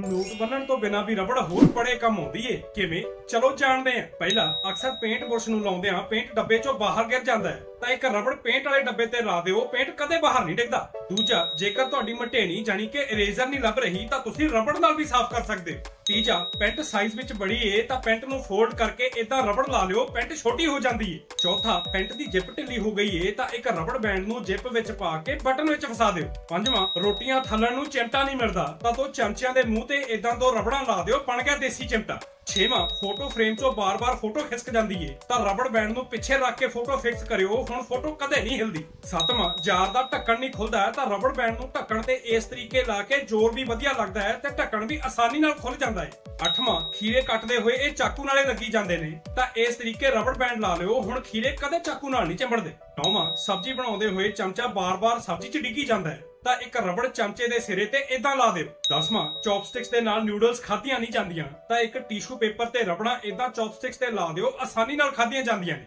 ਨੂਕ ਬੰਨਣ ਤੋਂ ਬਿਨਾ ਵੀ ਰਬੜ ਹੋਰ ਬੜੇ ਕੰਮ ਆਉਂਦੀ ਏ। ਕਿਵੇਂ? ਚਲੋ ਜਾਣਦੇ ਆਂ। ਪਹਿਲਾ ਅਕਸਰ ਪੇਂਟ ਬੁਰਸ਼ ਨੂੰ ਲਾਉਂਦੇ ਆਂ ਪੇਂਟ ਡੱਬੇ ਚੋਂ ਬਾਹਰ ਗਿਰ ਜਾਂਦਾ ਹੈ। ਤਾਂ ਇੱਕ ਰਬੜ ਪੇਂਟ ਵਾਲੇ ਡੱਬੇ ਤੇ ਲਾ ਦਿਓ, ਪੇਂਟ ਕਦੇ ਬਾਹਰ ਨਹੀਂ ਡਿੱਗਦਾ। ਦੂਜਾ, ਜੇਕਰ ਤੁਹਾਡੀ ਮਟੇਣੀ ਜਾਨੀ ਕਿ ਇਰੇਜ਼ਰ ਨਹੀਂ ਲੱਭ ਰਹੀ, ਤਾਂ ਤੁਸੀਂ ਰਬੜ ਨਾਲ ਵੀ ਸਾਫ਼ ਕਰ ਸਕਦੇ। ਹੋ ਤੀਜਾ, ਪੈਂਟ ਸਾਈਜ਼ ਵਿੱਚ ਬੜੀ ਏ, ਤਾਂ ਪੈਂਟ ਨੂੰ ਫੋਲਡ ਕਰਕੇ ਇਦਾਂ ਰਬੜ ਲਾ ਲਿਓ, ਪੈਂਟ ਛੋਟੀ ਹੋ ਜਾਂਦੀ ਏ। ਚੌਥਾ, ਪੈਂਟ ਦੀ ਜਿਪ ਢਿੱਲੀ ਹੋ ਗਈ ਏ, ਤਾਂ ਇੱਕ ਰਬੜ ਬੈਂਡ ਨੂੰ ਜਿਪ ਵਿੱਚ ਪਾ ਕੇ ਬਟਨ ਵਿੱਚ ਫਸਾ ਦਿਓ। ਪੰਜਵਾਂ, ਰੋਟੀਆਂ ਥੱਲਣ ਨੂੰ ਚਿਮਟਾ ਨਹੀਂ ਮਿਲਦਾ, ਤਾਂ ਦੋ ਚਮਚਿਆਂ ਦੇ ਮੂੰਹ ਤੇ ਇਦਾਂ ਦੋ ਰਬੜਾਂ ਲਾ ਦਿਓ, ਬਣ ਗਿਆ ਦੇਸੀ ਚਿਮਟਾ। ਛੇਵਾਂ ਫੋਟੋ ਫਰੇਮ 'ਚੋਂ ਬਾਰ-ਬਾਰ ਫੋਟੋ ਖਿਸਕ ਜਾਂਦੀ ਏ। ਤਾਂ ਰਬੜ ਬੈਂਡ ਨੂੰ ਪਿੱਛੇ ਰੱਖ ਕੇ ਫੋਟੋ ਫਿਕਸ ਕਰਿਓ, ਹੁਣ ਫੋਟੋ ਕਦੇ ਨਹੀਂ ਹਿਲਦੀ। ਸੱਤਵਾਂ ਜਾਰ ਦਾ ਢੱਕਣ ਨਹੀਂ ਖੁੱਲਦਾ ਹੈ, ਤਾਂ ਰਬੜ ਬੈਂਡ ਨੂੰ ਢੱਕਣ ਤੇ ਇਸ ਤਰੀਕੇ ਲਾ ਕੇ ਜ਼ੋਰ ਵੀ ਵਧੀਆ ਲੱਗਦਾ ਹੈ ਤੇ ਢੱਕਣ ਵੀ ਆਸਾਨੀ ਨਾਲ ਖੁੱਲ ਜਾਂਦਾ ਹੈ ਅੱਠਵਾਂ, ਖੀਰੇ ਕੱਟਦੇ ਹੋਏ ਇਹ ਚਾਕੂ ਨਾਲੇ ਲੱਗੀ ਜਾਂਦੇ ਨੇ। ਤਾਂ ਇਸ ਤਰੀਕੇ ਰਬੜ ਬੈਂਡ ਲਾ ਲਿਓ, ਹੁਣ ਖੀਰੇ ਕਦੇ ਚਾਕੂ ਨਾਲ ਨਹੀਂ ਚੰਬੜਦੇ। ਨੌਵਾਂ ਸਬਜ਼ੀ ਬਣਾਉਂਦੇ ਹੋਏ ਚਮਚਾ ਬਾਰ-ਬਾਰ ਸਬਜ਼ੀ 'ਚ ਡਿੱਗੀ ਜਾਂਦਾ ਹੈ, ਤਾਂ ਇੱਕ ਰਬੜ ਚਮਚੇ ਦੇ ਸਿਰੇ ਤੇ ਇਦਾਂ ਲਾ ਦਿਓ। ਦਸਵਾਂ ਚੌਪਸਟਿਕਸ ਦੇ ਨਾਲ ਨੂਡਲਸ ਖਾਧੀਆਂ ਨਹੀਂ ਜਾਂਦੀਆਂ, ਤਾਂ ਇੱਕ ਟਿਸ਼ੂ ਪੇਪਰ ਤੇ ਰਬੜਾਂ ਇਦਾਂ ਚੌਪਸਟਿਕਸ ਤੇ ਲਾ ਦਿਓ, ਆਸਾਨੀ ਨਾਲ ਖਾਧੀਆਂ ਜਾਂਦੀਆਂ ਨੇ।